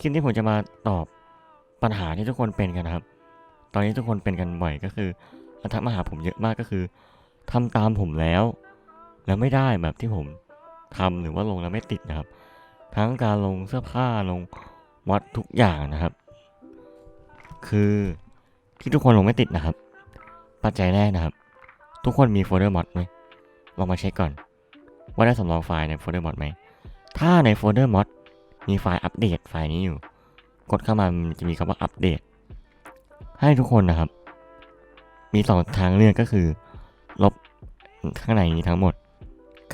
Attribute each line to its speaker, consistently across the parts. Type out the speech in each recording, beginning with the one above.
Speaker 1: คลิปนี้ผมจะมาตอบปัญหาที่ทุกคนเป็นกันนะครับ ตอนนี้ทุกคนเป็นกันบ่อยก็คือทักมาหาผมเยอะมากก็คือทำตามผมแล้ว แล้วไม่ได้แบบที่ผมทำหรือว่าลงแล้วไม่ติดนะครับ ทั้งการลงเสื้อผ้าลงมอดทุกอย่างนะครับ คือที่ทุกคนลงไม่ติดนะครับ ปัจจัยแรกนะครับ ทุกคนมีโฟลเดอร์มอดไหมลองมาเช็คก่อน ว่าได้สำรองไฟล์ในโฟลเดอร์มอดไหมถ้าในโฟลเดอร์มอด มีไฟล์อัปเดตไฟล์นี้อยู่ กดเข้ามามันจะมีคำว่าอัปเดต ให้ทุกคนนะครับ มีสองทางเลือกก็คือ ลบข้างในนี้ทั้งหมด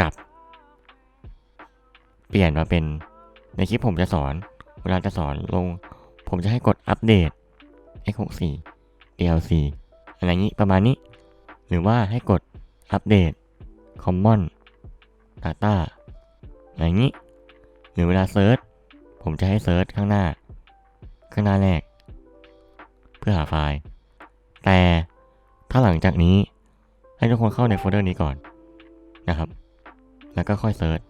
Speaker 1: กับเปลี่ยนมาเป็นในคลิปผมจะสอน เวลาจะสอนลง ผมจะให้กดอัปเดต x64 DLC อะไรนี้ประมาณนี้ หรือว่าให้กดอัปเดต Common Data อะไรอย่างนี้ หรือเวลาเซิร์ช ผมจะให้เซิร์ชข้างหน้า ข้างหน้าแรก เพื่อหาไฟล์ แต่ถ้าหลังจากนี้ให้ทุกคนเข้าในโฟลเดอร์นี้ก่อนนะครับ แล้วก็ค่อยเซิร์ช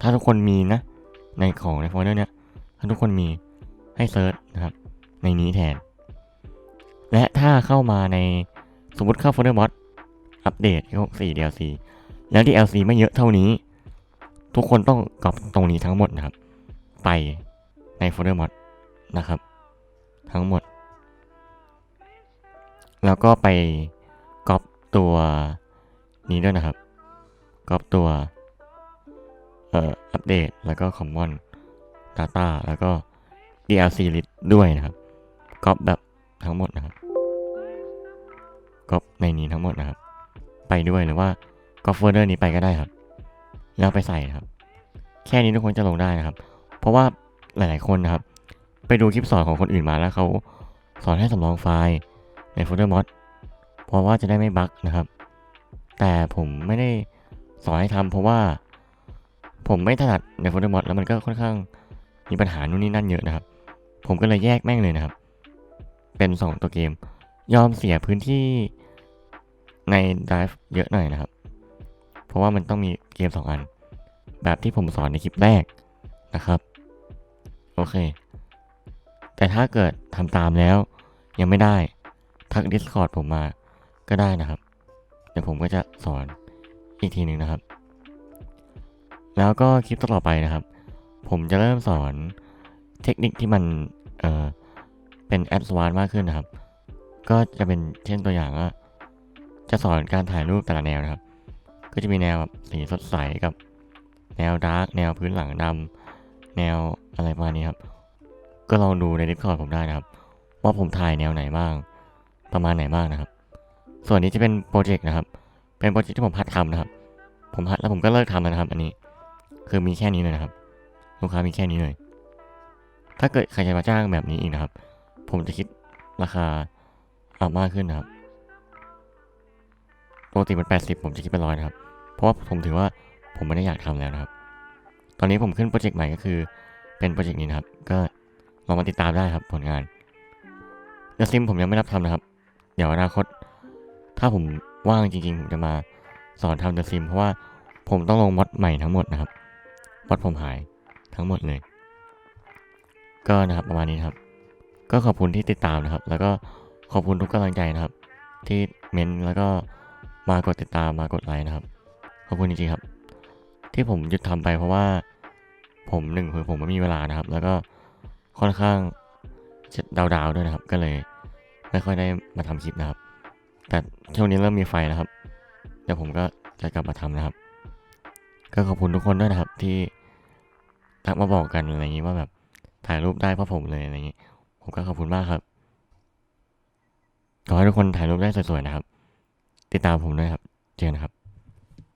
Speaker 1: ถ้าทุกคนมีนะ ในของในโฟลเดอร์เนี้ย ถ้าทุกคนมีให้เซิร์ชนะครับ ในนี้แทน และถ้าเข้ามาในสมมติเข้าโฟลเดอร์มอดอัปเดต4 DLC แล้ว DLC ไม่เยอะเท่านี้ ทุกคนต้องกรอบตรงนี้ทั้งหมดนะครับ ไปในโฟลเดอร์มอดนะครับ ทั้งหมด แล้วก็ไปก๊อปตัวนี้ด้วยนะครับก๊อปตัวเอ่ออัปเดตแล้วก็ Common Data แล้วก็ DLC list ด้วยนะครับก๊อปแบบทั้งหมดนะครับก๊อปในนี้ทั้งหมดนะครับ ไปด้วยหรือว่าก๊อปโฟลเดอร์นี้ไปก็ได้ครับ แล้วไปใส่นะครับ แค่นี้ทุกคนจะลงได้นะครับ เพราะว่าหลาย ๆ คนนะครับ ไปดูคลิปสอนของคนอื่นมาแล้วเขาสอนให้สำรองไฟล์ในโฟลเดอร์มอดเพราะว่าจะได้ไม่บั๊กนะครับ แต่ผมไม่ได้สอนให้ทำเพราะว่าผมไม่ถนัดในโฟลเดอร์มอดแล้วมันก็ค่อนข้างมีปัญหานู่นนี่นั่นเยอะนะครับ ผมก็เลยแยกแม่งเลยนะครับ เป็น 2 ตัวเกม ยอมเสียพื้นที่ใน Drive เยอะหน่อยนะครับ เพราะว่ามันต้องมีเกม 2 อัน แบบที่ผมสอนในคลิปแรกนะครับ เค แต่ถ้าเกิดทำตามแล้วยังไม่ได้ ทัก Discord ผมมาก็ได้นะครับ เดี๋ยวผมก็จะสอนอีกทีหนึ่งนะครับ แล้วก็คลิปต่อไปนะครับ ผมจะเริ่มสอนเทคนิคที่มันเออเป็นแอดวานซ์มากขึ้นนะครับ ก็จะเป็นเช่นตัวอย่างว่าจะสอนการถ่ายรูปแต่ละแนวนะครับ ก็จะมีแนวแบบสีสดใสกับแนวดาร์กแนวพื้นหลังดำ แนวอะไรประมาณนี้ครับ ก็ลองดูใน Discord ผมได้นะครับ ว่าผมถ่ายแนวไหนบ้าง ประมาณไหนบ้างนะครับ ส่วนนี้จะเป็นโปรเจกต์นะครับ เป็นโปรเจกต์ที่ผมพัดทำนะครับ ผมพัดแล้วผมก็เลิกทำแล้วนะครับ อันนี้ คือมีแค่นี้เลยนะครับ ลูกค้ามีแค่นี้เลย ถ้าเกิดใครจะมาจ้างแบบนี้อีกนะครับ ผมจะคิดราคาอัพมากขึ้นนะครับปกติมัน80 ผมจะคิดเป็นร้อยนะครับ เพราะว่าผมถือว่าผมไม่ได้อยากทำแล้วนะครับ อนนี้ผมขึ้นโปรเจกต์ใหม่ก็คือ เป็นโปรเจกต์นี้นะครับ ก็ลองมาติดตามได้ครับผลงานเดซิมผมยังไม่รับทำนะครับ เดี๋ยวอนาคต ถ้าผมว่างจริง ๆ ผมจะมาสอนทำเดซิมเพราะว่าผมต้องลงมอดใหม่ทั้งหมดนะครับมอดผมหายทั้งหมดเลย ก็นะครับประมาณนี้นครับ ก็ขอบคุณที่ติดตามนะครับ แล้วก็ขอบคุณทุกกำลังใจนะครับ ที่เม้นแล้วก็มากดติดตามมากดไลค์นะครับ ขอบคุณจริงๆครับ ที่ผมหยุดทำไปเพราะว่า ผมหนึ่งคือผมไม่มีเวลานะครับ แล้วก็ค่อนข้างจะดาวๆด้วยนะครับ ก็เลยไม่ค่อยได้มาทำคลิปนะครับ แต่ช่วงนี้เริ่มมีไฟนะครับ เดี๋ยวผมก็จะกลับมาทำนะครับ ก็ขอบคุณทุกคนด้วยนะครับ ที่ทักมาบอกกันอะไรอย่างนี้ว่าแบบถ่ายรูปได้เพราะผมเลยอะไรอย่างนี้ ผมก็ขอบคุณมากครับขอให้ทุกคนถ่ายรูปได้สวยๆนะครับ ติดตามผมด้วยครับ เจอกันครับ